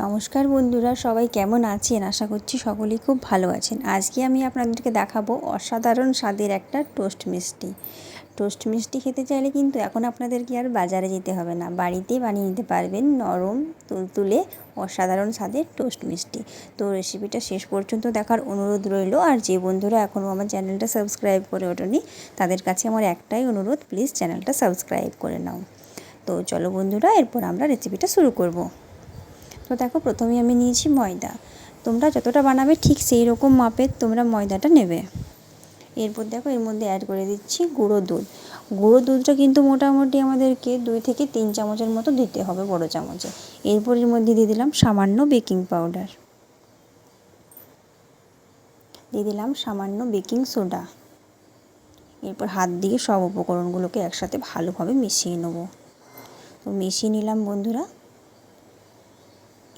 নমস্কার বন্ধুরা, সবাই কেমন আছেন? আশা করছি সকলেই খুব ভালো আছেন। আজকে আমি আপনাদেরকে দেখাবো অসাধারণ স্বাদের একটা টোস্ট মিষ্টি। টোস্ট মিষ্টি খেতে চাইলে কিন্তু এখন আপনাদেরকে আর বাজারে যেতে হবে না। বাড়িতেই বানিয়ে নিতে পারবেন নরম, তুলতুলে, অসাধারণ স্বাদের টোস্ট মিষ্টি। তো রেসিপিটা শেষ পর্যন্ত দেখার অনুরোধ রইল। আর যে বন্ধুরা এখনও আমার চ্যানেলটা সাবস্ক্রাইব করে ওঠেনি, তাদের কাছে আমার একটাই অনুরোধ, প্লিজ চ্যানেলটা সাবস্ক্রাইব করে নাও। তো চলো বন্ধুরা, এরপর আমরা রেসিপিটা শুরু করব। তো দেখো প্রথমে আমি নিয়েছি ময়দা। তোমরা যতটা বানাবে ঠিক সেই রকম মাপের তোমরা ময়দাটা নেবে। এরপর দেখো, এর মধ্যে অ্যাড করে দিচ্ছি গুঁড়ো দুধ। গুঁড়ো দুধটা কিন্তু মোটামুটি আমাদেরকে দুই থেকে তিন চামচের মতো দিতে হবে বড় চামচে। এরপর এর মধ্যে দিয়ে দিলাম সামান্য বেকিং পাউডার দিয়ে দিলাম সামান্য বেকিং সোডা এরপর হাত দিয়ে সব উপকরণগুলোকে একসাথে ভালোভাবে মিশিয়ে নেব। তো মিশিয়ে নিলাম বন্ধুরা।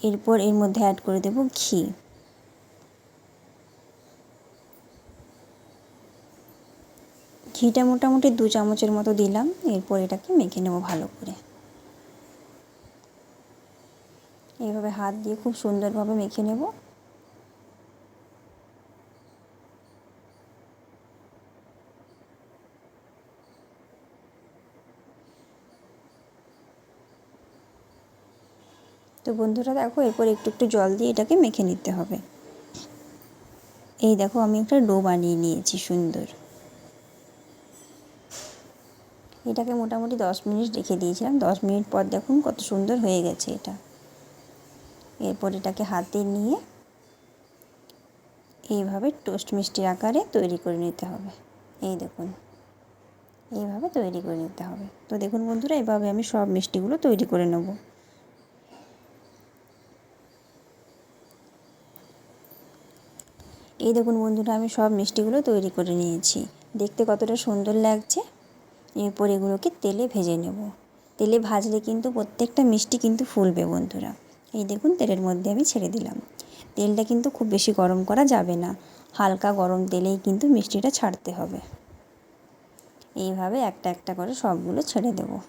এরপর এর মধ্যে অ্যাড করে দেব ঘি। ঘিটা মোটামুটি দু চামচের মতো দিলাম, এরপর এটাকে মেখে নেব ভালো করে। এইভাবে হাত দিয়ে খুব সুন্দরভাবে মেখে নেব। তো বন্ধুরা দেখো, এরপর একটু একটু জল দিয়ে এটাকে মেখে নিতে হবে। এই দেখো, আমি একটা ডো বানিয়ে নিয়েছি সুন্দর। এটাকে মোটামুটি দশ মিনিট রেখে দিয়েছিলাম। দশ মিনিট পর দেখুন কত সুন্দর হয়ে গেছে এটা। এরপর এটাকে হাতে নিয়ে এইভাবে টোস্ট মিষ্টির আকারে তৈরি করে নিতে হবে। এই দেখুন, এইভাবে তৈরি করে নিতে হবে। তো দেখুন বন্ধুরা, এভাবে আমি সব মিষ্টিগুলো তৈরি করে নেব। এই দেখুন বন্ধুরা, আমি সব মিষ্টিগুলো তৈরি করে নিয়েছি। দেখতে কতটা সুন্দর লাগছে। এরপর এগুলোকে তেলে ভেজে নেব। তেলে ভাজলে কিন্তু প্রত্যেকটা মিষ্টি কিন্তু ফুলবে বন্ধুরা। এই দেখুন, তেলের মধ্যে আমি ছেড়ে দিলাম। তেলটা কিন্তু খুব বেশি গরম করা যাবে না। হালকা গরম তেলেই কিন্তু মিষ্টিটা ছাড়তে হবে। এইভাবে একটা একটা করে সবগুলো ছেড়ে দেবো।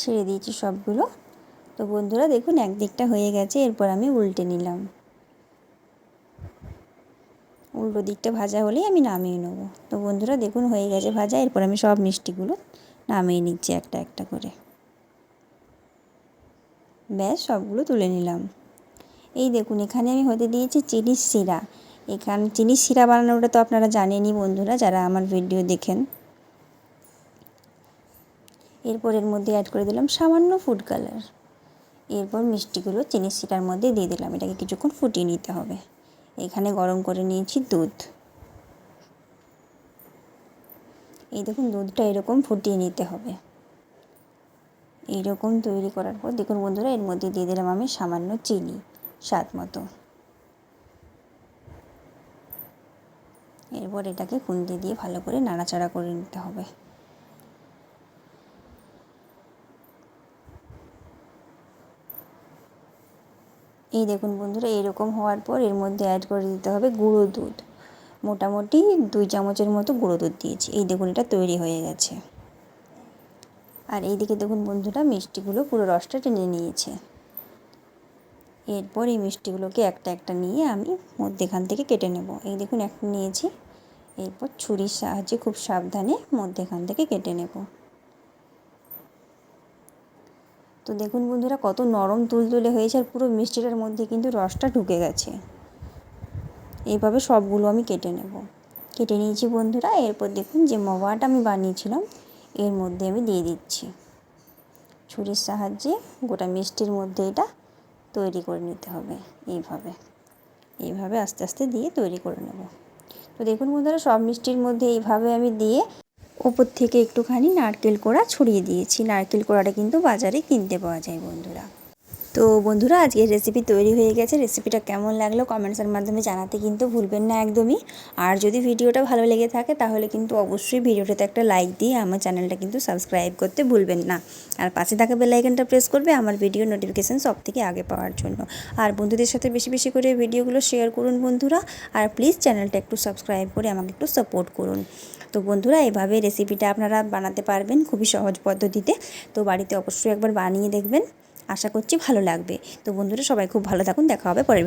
ছেড়ে দিয়েছি সবগুলো। তো বন্ধুরা দেখুন, একদিকটা হয়ে গেছে, এরপর আমি উল্টে নিলাম। উল্টো দিকটা ভাজা হলেই আমি নামিয়ে নেব। তো বন্ধুরা দেখুন, হয়ে গেছে ভাজা, এরপর আমি সব মিষ্টিগুলো নামিয়ে নিচ্ছি একটা একটা করে। ব্যাস, সবগুলো তুলে নিলাম। এই দেখুন, এখানে আমি হতে দিয়েছি চিনির শিরা। এখানে চিনির শিরা বানানোটা তো আপনারা জানেনই বন্ধুরা, যারা আমার ভিডিও দেখেন। এরপর এর মধ্যে অ্যাড করে দিলাম সামান্য ফুড কালার এরপর মিষ্টিগুলো চিনির শিরার মধ্যে দিয়ে দিলাম, এটাকে কিছুক্ষণ ফুটিয়ে নিতে হবে। এখানে গরম করে নিয়েছি দুধ। এই দেখুন, দুধটা এরকম ফুটিয়ে নিতে হবে। এইরকম তৈরি করার পর দেখুন বন্ধুরা, এর মধ্যে দিয়ে দিলাম আমি সামান্য চিনি, স্বাদ মতো। এরপর এটাকে খুন্তি দিয়ে ভালো করে নাড়াচাড়া করে নিতে হবে। এই দেখুন বন্ধুরা, এরকম হওয়ার পর এর মধ্যে অ্যাড করে দিতে হবে গুঁড়ো দুধ। মোটামুটি দুই চামচের মতো গুঁড়ো দুধ দিয়েছি। এই দেখুন, এটা তৈরি হয়ে গেছে। আর এইদিকে দেখুন বন্ধুরা, মিষ্টিগুলো পুরো রসটা টেনে নিয়েছে। এরপর এই মিষ্টিগুলোকে একটা একটা নিয়ে আমি মধ্যেখান থেকে কেটে নেব। এই দেখুন, একটা নিয়েছি। এরপর ছুরির সাহায্যে খুব সাবধানে মধ্যেখান থেকে কেটে নেব। তো দেখুন বন্ধুরা, কত নরম তুলতুলে হয়েছে আর পুরো মিষ্টিটার মধ্যে কিন্তু রসটা ঢুকে গেছে। এইভাবে সবগুলো আমি কেটে নেব। কেটে নিয়েছি বন্ধুরা, এরপর দেখুন যে মোয়াটা আমি বানিয়েছিলাম, এর মধ্যে আমি দিয়ে দিচ্ছি। ছুরির সাহায্যে গোটা মিষ্টির মধ্যে এটা তৈরি করে নিতে হবে, এইভাবে। এইভাবে আস্তে আস্তে দিয়ে তৈরি করে নেব। তো দেখুন বন্ধুরা, সব মিষ্টির মধ্যে এইভাবে আমি দিয়ে ওপর থেকে একটুখানি নারকেল কোড়া ছড়িয়ে দিয়েছি। নারকেল কোড়াটা কিন্তু বাজারে কিনতে পাওয়া যায় বন্ধুরা। তো বন্ধুরা, আজকের রেসিপি তৈরি হয়ে গেছে। রেসিপিটা কেমন লাগল কমেন্টসের মাধ্যমে জানাতে কিন্তু ভুলবেন না একদমই। আর যদি ভিডিওটা ভালো লেগে থাকে, তাহলে কিন্তু অবশ্যই ভিডিওটাতে একটা লাইক দিয়ে আমার চ্যানেলটা কিন্তু সাবস্ক্রাইব করতে ভুলবেন না। আর পাশে থাকা বেলাইকনটা প্রেস করবে আমার ভিডিও নোটিফিকেশান সব থেকে আগে পাওয়ার জন্য। আর বন্ধুদের সাথে বেশি বেশি করে ভিডিওগুলো শেয়ার করুন বন্ধুরা। আর প্লিজ চ্যানেলটা একটু সাবস্ক্রাইব করে আমাকে একটু সাপোর্ট করুন। তো বন্ধুরা, এভাবে রেসিপিটা আপনারা বানাতে পারবেন খুবই সহজ পদ্ধতিতে। তো বাড়িতে অবশ্যই একবার বানিয়ে দেখবেন। আশা করছি ভালো লাগবে। তো বন্ধুরা, সবাই খুব ভালো থাকুন। দেখা হবে পরের